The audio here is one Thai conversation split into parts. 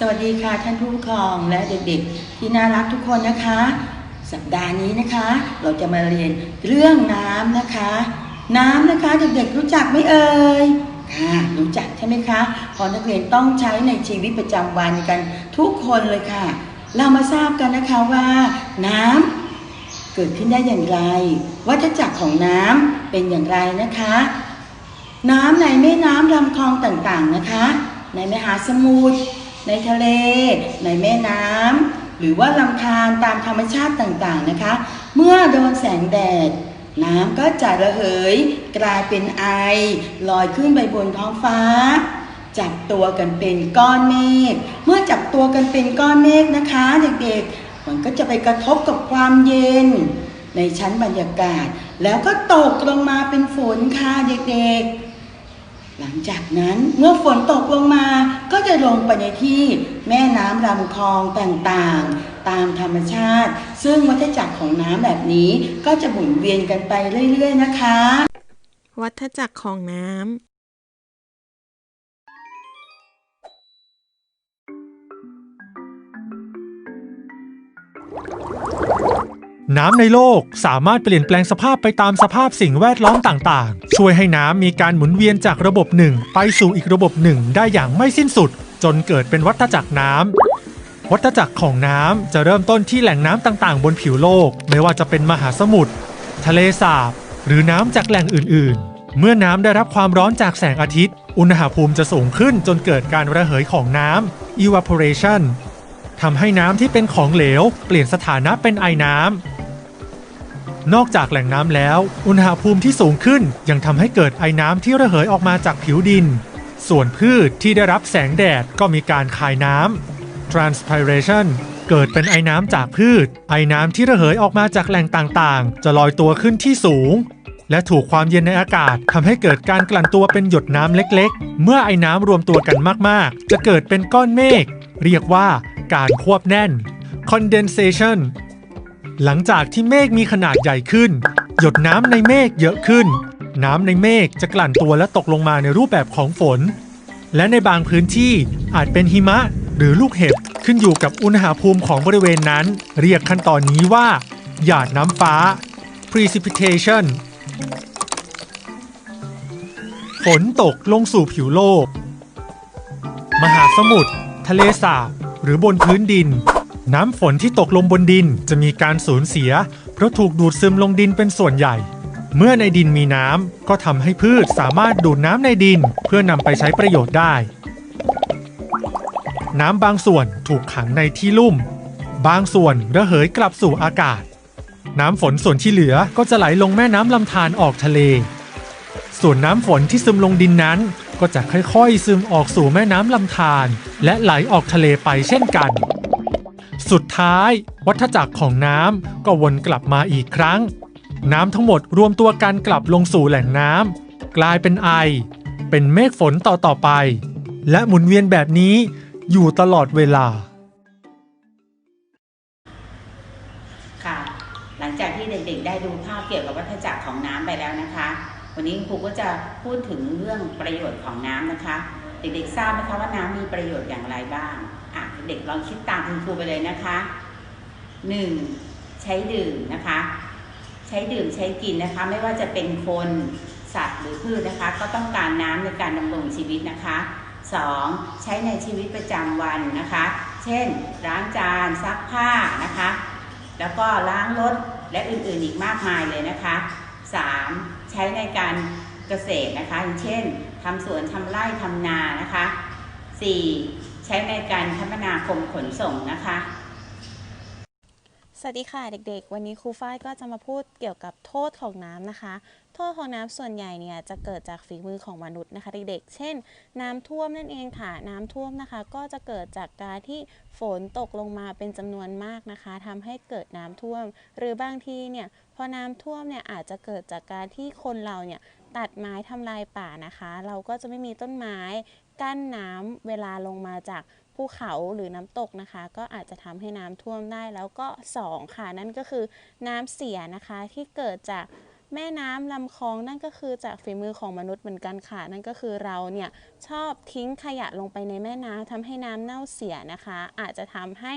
สวัสดีค่ะท่านผู้ปกครองและเด็กๆ ที่น่ารักทุกคนนะคะ สัปดาห์นี้นะคะ เราจะมาเรียนเรื่องน้ำนะคะ น้ำนะคะเด็กๆรู้จักไหมเอ่ยค่ะรู้จักใช่ไหมคะพอนักเรียนต้องใช้ในชีวิตประจำวันกันทุกคนเลยค่ะ เรามาทราบกันนะคะว่า น้ำเกิดขึ้นได้อย่างไร วัฏจักรของน้ำเป็นอย่างไรนะคะ น้ำในแม่น้ำลำคลองต่างๆนะคะ ในมหาสมุทร ในทะเล ในแม่น้ำหรือว่าลำธารตามธรรมชาติต่างๆนะคะ เมื่อโดนแสงแดด น้ำก็จะระเหย กลายเป็นไอลอยขึ้นไปบนท้องฟ้า จับตัวกันเป็นก้อนเมฆเมื่อจับตัวกันเป็นก้อนเมฆนะคะเด็กๆมันก็จะไปกระทบกับความเย็น ในชั้นบรรยากาศ แล้วก็ตกลงมาเป็นฝนค่ะเด็กๆ หลังจากนั้นเมื่อฝนตกลงมาก็จะลงไปในที่แม่น้ำลำคลองต่างๆ ตามธรรมชาติ ซึ่งวัฏจักรของน้ำแบบนี้ก็จะหมุนเวียนกันไปเรื่อยๆนะคะ วัฏจักรของน้ำ น้ำในโลกสามารถเปลี่ยนแปลงสภาพไปตามสภาพสิ่งแวดล้อมต่างๆ ช่วยให้น้ำมีการหมุนเวียนจากระบบหนึ่งไปสู่อีกระบบหนึ่งได้อย่างไม่สิ้นสุด จนเกิดเป็นวัฏจักรน้ำวัฏจักรของน้ำจะเริ่มต้นที่แหล่งน้ำต่างๆ บนผิวโลก ไม่ว่าจะเป็นมหาสมุทรทะเลสาบ หรือน้ำจากแหล่งอื่นๆ เมื่อน้ำได้รับความร้อนจากแสงอาทิตย์ อุณหภูมิจะสูงขึ้นจนเกิดการระเหยของน้ำ evaporation ทำให้น้ำที่เป็นของเหลว เปลี่ยนสถานะเป็นไอน้ำ นอกจากแหล่งน้ำแล้ว อุณหภูมิที่สูงขึ้นยังทำให้เกิดไอน้ำที่ระเหยออกมาจากผิวดิน ส่วนพืชที่ได้รับแสงแดดก็มีการคายน้ำ transpiration เกิดเป็นไอน้ำจากพืช ไอน้ำที่ระเหยออกมาจากแหล่งต่างๆ จะลอยตัวขึ้นที่สูง และถูกความเย็นในอากาศทำให้เกิดการกลั่นตัวเป็นหยดน้ำเล็กๆ เมื่อไอน้ำรวมตัวกันมากๆ จะเกิดเป็นก้อนเมฆเรียกว่าการควบแน่น condensation หลังจากที่เมฆมีขนาดใหญ่ขึ้น หยดน้ำในเมฆเยอะขึ้น น้ำในเมฆจะกลั่นตัวและตกลงมาในรูปแบบของฝน และในบางพื้นที่อาจเป็นหิมะหรือลูกเห็บขึ้นอยู่กับอุณหภูมิของบริเวณนั้น เรียกขั้นตอนนี้ว่า หยาดน้ำฟ้า precipitation ฝนตกลงสู่ผิวโลก มหาสมุทรทะเลสาบหรือบนพื้นดิน น้ำฝนที่ตกลงบนดินจะมีการสูญเสีย เพราะถูกดูดซึมลงดินเป็นส่วนใหญ่ เมื่อในดินมีน้ำก็ทำให้พืชสามารถดูดน้ำในดินเพื่อนำไปใช้ประโยชน์ได้ น้ำบางส่วนถูกขังในที่ลุ่ม บางส่วนระเหยกลับสู่อากาศ น้ำฝนส่วนที่เหลือก็จะไหลลงแม่น้ำลำธารออกทะเล ส่วนน้ำฝนที่ซึมลงดินนั้นก็จะค่อยๆ ซึมออกสู่แม่น้ำลำธารและไหลออกทะเลไปเช่นกัน สุดท้าย วัฏจักรของน้ำก็วนกลับมาอีกครั้ง น้ำทั้งหมดรวมตัวกันกลับลงสู่แหล่งน้ำกลายเป็นไอ เป็นเมฆฝนต่อต่อไป และหมุนเวียนแบบนี้อยู่ตลอดเวลาค่ะหลังจากที่เด็กๆ ได้ดูภาพเกี่ยวกับวัฏจักรของน้ำไปแล้วนะคะ วันนี้ครูก็จะพูดถึงเรื่องประโยชน์ของน้ำนะคะ เด็กๆทราบไหมคะว่าน้ำมีประโยชน์อย่างไรบ้าง เด็กลองคิดตามคุณครูไปเลยนะคะ 1. ใช้ดื่มนะคะ ใช้ดื่มใช้กินนะคะ ไม่ว่าจะเป็นคนสัตว์หรือพืชนะคะ ก็ต้องการน้ำในการดำรงชีวิตนะคะ 2. ใช้ในชีวิตประจำวันนะคะ เช่นล้างจานซักผ้านะคะ แล้วก็ล้างรถและอื่นๆอีกมากมายเลยนะคะ 3. ใช้ในการเกษตรนะคะ เช่นทำสวนทำไร่ทำนานะคะ 4. ใช้ในการคมนาคมขนส่งนะคะ สวัสดีค่ะเด็กๆ วันนี้ครูฝ้ายก็จะมาพูดเกี่ยวกับโทษของน้ำนะคะ โทษของน้ำส่วนใหญ่เนี่ยจะเกิดจากฝีมือของมนุษย์นะคะเด็กๆ เช่น น้ำท่วมนั่นเองค่ะ น้ำท่วมนะคะ ก็จะเกิดจากการที่ฝนตกลงมาเป็นจำนวนมากนะคะทำให้เกิดน้ำท่วม หรือบางทีเนี่ยพอน้ำท่วมเนี่ยอาจจะเกิดจากการที่คนเราเนี่ย ตัดไม้ทำลายป่านะคะ เราก็จะไม่มีต้นไม้กั้นน้ำเวลาลงมาจากภูเขาหรือน้ำตกนะคะ ก็อาจจะทำให้น้ำท่วมได้แล้วก็ 2 ค่ะ นั่นก็คือน้ำเสียนะคะที่เกิดจากแม่น้ำลำคลองนั่นก็คือจากฝีมือของมนุษย์เหมือนกันค่ะ นั่นก็คือเราเนี่ยชอบทิ้งขยะลงไปในแม่น้ำทำให้น้ำเน่าเสียนะคะ อาจจะทำให้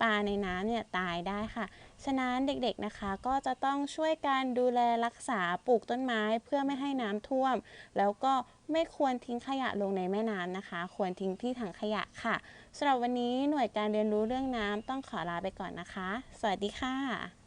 ปลาในน้ำเนี่ยตายได้ค่ะ ฉะนั้นเด็กๆนะคะก็จะต้องช่วยกันดูแลรักษาปลูกต้นไม้เพื่อไม่ให้น้ำท่วม แล้วก็ไม่ควรทิ้งขยะลงในแม่น้ำนะคะ ควรทิ้งที่ถังขยะค่ะสำหรับวันนี้หน่วยการเรียนรู้เรื่องน้ำต้องขอลาไปก่อนนะคะ สวัสดีค่ะ